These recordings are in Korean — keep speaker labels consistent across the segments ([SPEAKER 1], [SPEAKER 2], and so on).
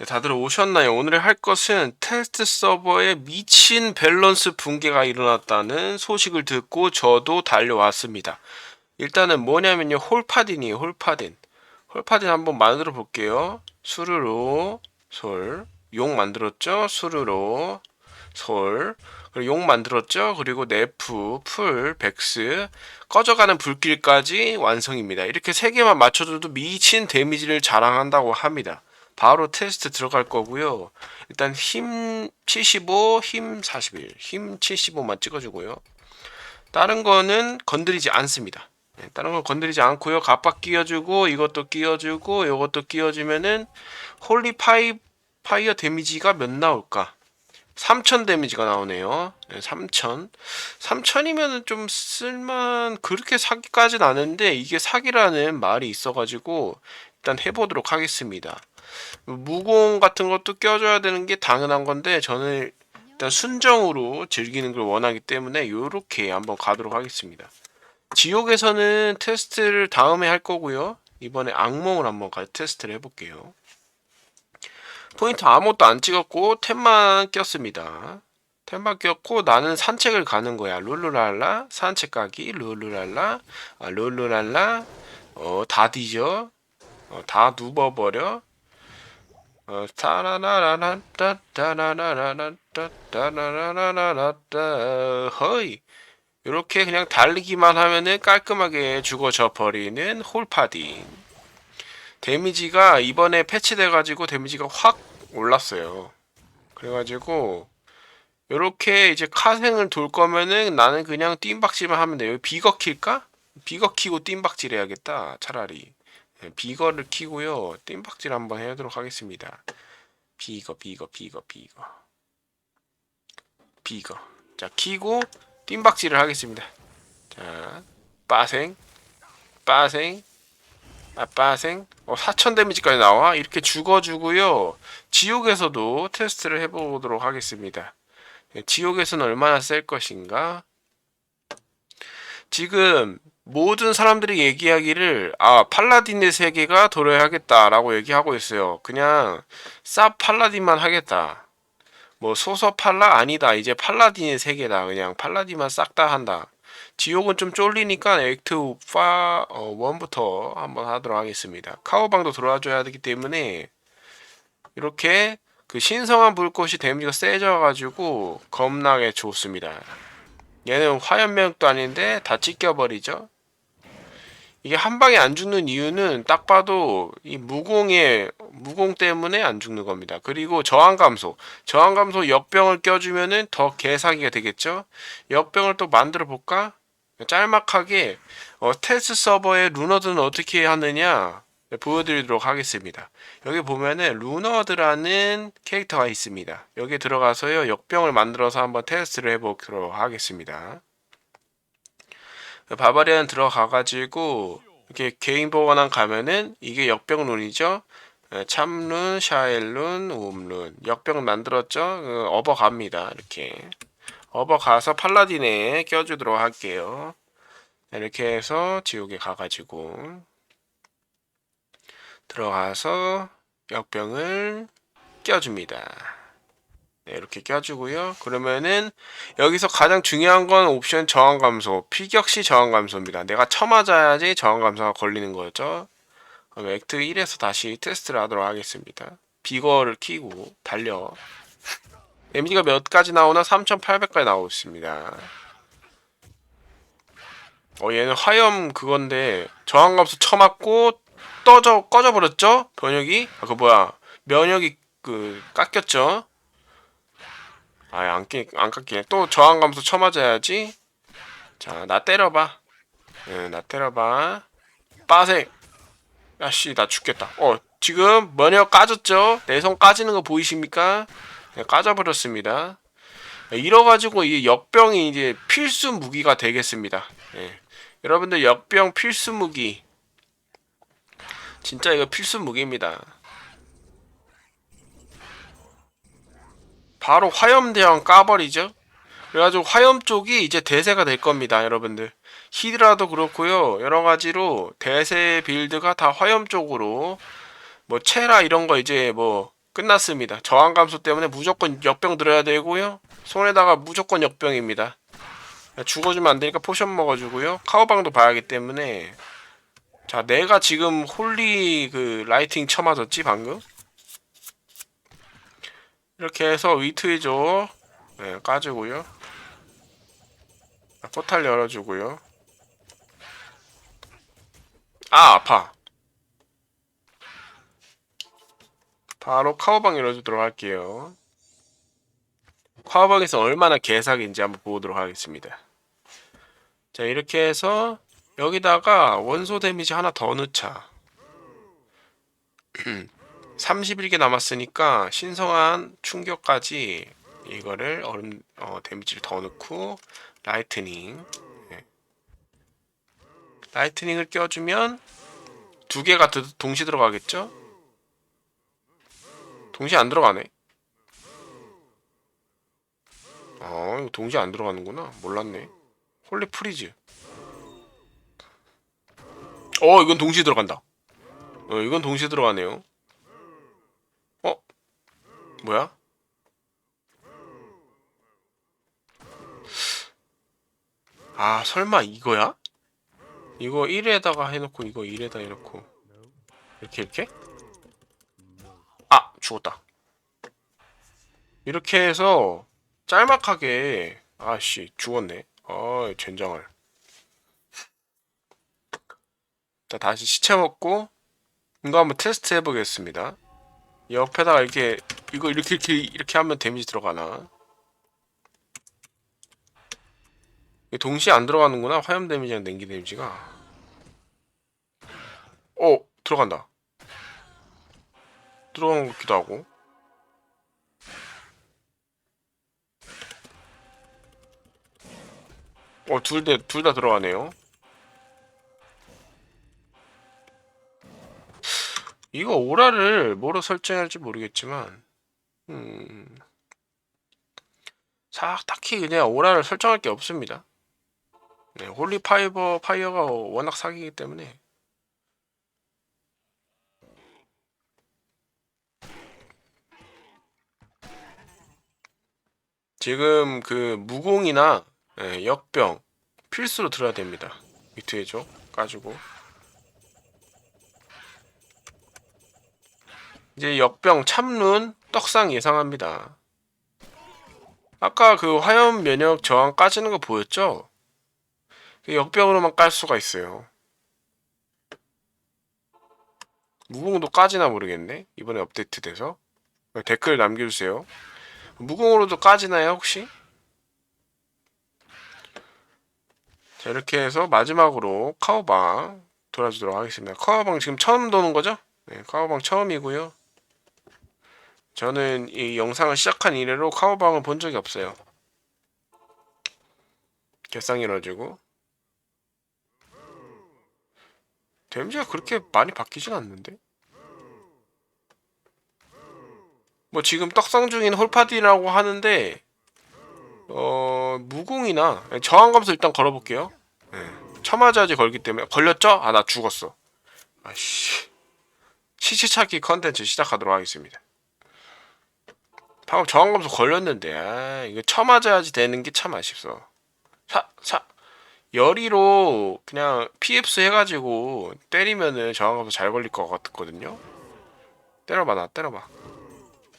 [SPEAKER 1] 네, 다들 오셨나요? 오늘 할 것은 테스트 서버에 미친 밸런스 붕괴가 일어났다는 소식을 듣고 저도 달려왔습니다. 일단은 뭐냐면요. 홀파딘이에요. 홀파딘. 홀파딘 한번 만들어 볼게요. 수르로 솔. 용 만들었죠? 수르로 솔. 그리고 용 만들었죠? 그리고 네프, 풀, 백스, 꺼져가는 불길까지 완성입니다. 이렇게 세 개만 맞춰줘도 미친 데미지를 자랑한다고 합니다. 바로 테스트 들어갈 거고요. 일단 힘 75, 힘 41, 힘 75만 찍어주고요. 다른 거는 건드리지 않습니다. 네, 다른 거 건드리지 않고요. 갑박 끼워주고 이것도 끼워주고 이것도 끼워주면은 홀리 파이 파이어 데미지가 몇 나올까? 3000 데미지가 나오네요. 네, 3000. 3000이면은 좀 쓸만 그렇게 사기까지는 않은데 이게 사기라는 말이 있어 가지고 일단 해보도록 하겠습니다. 무공 같은 것도 껴줘야 되는 게 당연한 건데 저는 일단 순정으로 즐기는 걸 원하기 때문에 이렇게 한번 가도록 하겠습니다. 지옥에서는 테스트를 다음에 할 거고요. 이번에 악몽을 한번 가 테스트를 해볼게요. 포인트 아무것도 안 찍었고 템만 꼈습니다. 템만 꼈고 나는 산책을 가는 거야. 룰루랄라 산책 가기 룰루랄라 아, 룰루랄라 어, 다 뒤져 어, 다 누버버려 어, 따라라라라란따 허이 이렇게 그냥 달리기만 하면은 깔끔하게 죽어져 버리는 홀파딘 데미지가 이번에 패치돼 가지고 데미지가 확 올랐어요 그래가지고 이렇게 이제 카생을 돌 거면은 나는 그냥 뜀박질만 하면 돼요 비거 킬까? 비거 키고 뜀박질 해야겠다 차라리 네, 비거를 키고요. 뜀박질 한번 해보도록 하겠습니다. 비거, 비거, 비거, 비거. 비거. 자, 키고 뜀박질을 하겠습니다. 자, 빠생, 빠생, 아, 빠생. 어, 4000 데미지까지 나와? 이렇게 죽어주고요. 지옥에서도 테스트를 해보도록 하겠습니다. 네, 지옥에서는 얼마나 셀 것인가? 지금 모든 사람들이 얘기하기를 아 팔라딘의 세계가 도래하겠다라고 얘기하고 있어요. 그냥 쌉 팔라딘만 하겠다. 뭐 소서 팔라 아니다. 이제 팔라딘의 세계다. 그냥 팔라딘만 싹 다 한다. 지옥은 좀 쫄리니까 액트 5, 어, 1부터 한번 하도록 하겠습니다. 카오방도 들어와줘야 되기 때문에 이렇게 그 신성한 불꽃이 데미지가 세져가지고 겁나게 좋습니다. 얘는 화염명도 아닌데 다 찢겨버리죠. 이게 한 방에 안 죽는 이유는 딱 봐도 이 무공의 무공 때문에 안 죽는 겁니다. 그리고 저항 감소, 저항 감소 역병을 껴주면은 더 개사기가 되겠죠. 역병을 또 만들어 볼까? 짤막하게 어, 테스트 서버의 루너드는 어떻게 하느냐 보여드리도록 하겠습니다. 여기 보면은 루너드라는 캐릭터가 있습니다. 여기 들어가서요 역병을 만들어서 한번 테스트를 해보도록 하겠습니다. 바바리안 들어가가지고 이렇게 개인 보관함 가면은 이게 역병 룬이죠. 예, 참룬, 샤엘룬, 옴룬 역병 만들었죠. 그 업어 갑니다. 이렇게 업어 가서 팔라딘에 껴주도록 할게요. 이렇게 해서 지옥에 가가지고 들어가서 역병을 껴줍니다. 네, 이렇게 껴주고요. 그러면은 여기서 가장 중요한 건 옵션 저항 감소, 피격시 저항 감소입니다. 내가 쳐맞아야지 저항 감소가 걸리는 거죠. 그럼 액트 1에서 다시 테스트를 하도록 하겠습니다. 비거를 키고 달려. 데미지가 몇 가지 나오나 3,800까지 나오고 있습니다. 어 얘는 화염 그건데 저항 감소 쳐맞고 떠져 꺼져 버렸죠? 변력이 아, 그 뭐야 면역이 그 깎였죠? 아예 안, 끼, 안 깎이네. 또 저항 감소 쳐맞아야지. 자, 나 때려봐. 응, 나 때려봐. 빠세. 야씨, 나 죽겠다. 어, 지금 면역 까졌죠? 내성 까지는 거 보이십니까? 네, 까져버렸습니다. 네, 이러가지고 이 역병이 이제 필수 무기가 되겠습니다. 네. 여러분들 역병 필수 무기. 진짜 이거 필수 무기입니다. 바로 화염 대왕 까버리죠. 그래가지고 화염 쪽이 이제 대세가 될 겁니다, 여러분들. 히드라도 그렇고요. 여러 가지로 대세 빌드가 다 화염 쪽으로 뭐 체라 이런 거 이제 뭐 끝났습니다. 저항 감소 때문에 무조건 역병 들어야 되고요. 손에다가 무조건 역병입니다. 죽어주면 안 되니까 포션 먹어주고요. 카우방도 봐야 하기 때문에 자 내가 지금 홀리 그 라이팅 쳐맞았지 방금 이렇게 해서 위트이죠 네, 까주고요. 자, 포탈 열어주고요. 아 아파. 바로 카우방 열어주도록 할게요. 카우방에서 얼마나 개사기인지 한번 보도록 하겠습니다. 자 이렇게 해서 여기다가 원소 데미지 하나 더 넣자 31개 남았으니까 신성한 충격까지 이거를 얼음 어, 데미지를 더 넣고 라이트닝 예. 라이트닝을 껴주면 두 개가 드- 동시 들어가겠죠? 동시 안 들어가네. 어, 이거 동시 안 들어가는구나. 몰랐네. 홀리 프리즈. 어, 이건 동시 들어간다. 어, 이건 동시 들어가네요. 어? 뭐야? 아, 설마 이거야? 이거 1에다가 해놓고 이거 1에다 해놓고 이렇게 이렇게? 아! 죽었다. 이렇게 해서 짤막하게 아씨 죽었네. 아 젠장을. 자 다시 시체 먹고 이거 한번 테스트 해보겠습니다. 옆에다가 이렇게 이거 이렇게 이렇게 이렇게 하면 데미지 들어가나? 동시에 안 들어가는구나 화염 데미지랑 냉기 데미지가. 어 들어간다. 들어간 것 같기도 하고. 어, 둘 다, 둘 다 들어가네요. 이거 오라를 뭐로 설정할지 모르겠지만, 음, 사, 딱히 그냥 오라를 설정할 게 없습니다. 네, 홀리 파이버, 파이어가 워낙 사기이기 때문에. 지금 그 무공이나 예, 역병 필수로 들어야 됩니다. 위트해줘 가지고 이제 역병 참룬 떡상 예상합니다. 아까 그 화염 면역 저항 까지는 거 보였죠? 그 역병으로만 깔 수가 있어요. 무공도 까지나 모르겠네. 이번에 업데이트 돼서 댓글 남겨주세요. 무공으로도 까지나요 혹시? 자 이렇게 해서 마지막으로 카우방 돌아주도록 하겠습니다. 카우방 지금 처음 도는 거죠? 네, 카우방 처음이고요. 저는 이 영상을 시작한 이래로 카우방을 본 적이 없어요. 개쌍 이뤄지고 데미지가 그렇게 많이 바뀌진 않는데? 뭐 지금 떡상 중인 홀파디라고 하는데 어 무공이나 저항 감소 일단 걸어볼게요. 네. 처마자지 걸기 때문에 걸렸죠? 아 나 죽었어. 아씨 시치찾기 컨텐츠 시작하도록 하겠습니다. 방금 저항 감소 걸렸는데 아 이거 처맞아야지 되는 게 참 아쉽어. 사사 열이로 그냥 PFS 해가지고 때리면은 저항 감소 잘 걸릴 것 같거든요. 때려봐 나 때려봐.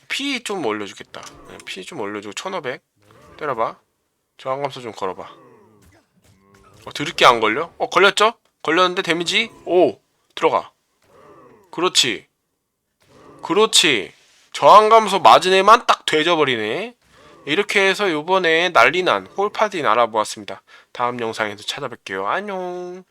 [SPEAKER 1] 피 좀 올려주겠다. 네, 피좀 올려주고 1500 때려봐. 저항 감소 좀 걸어봐. 어, 드럽게 안 걸려? 어 걸렸죠? 걸렸는데 데미지 5 들어가. 그렇지. 그렇지. 저항 감소 애만 딱 되져버리네. 이렇게 해서 요번에 난리난 홀파딘 알아보았습니다. 다음 영상에서 찾아뵐게요. 안녕.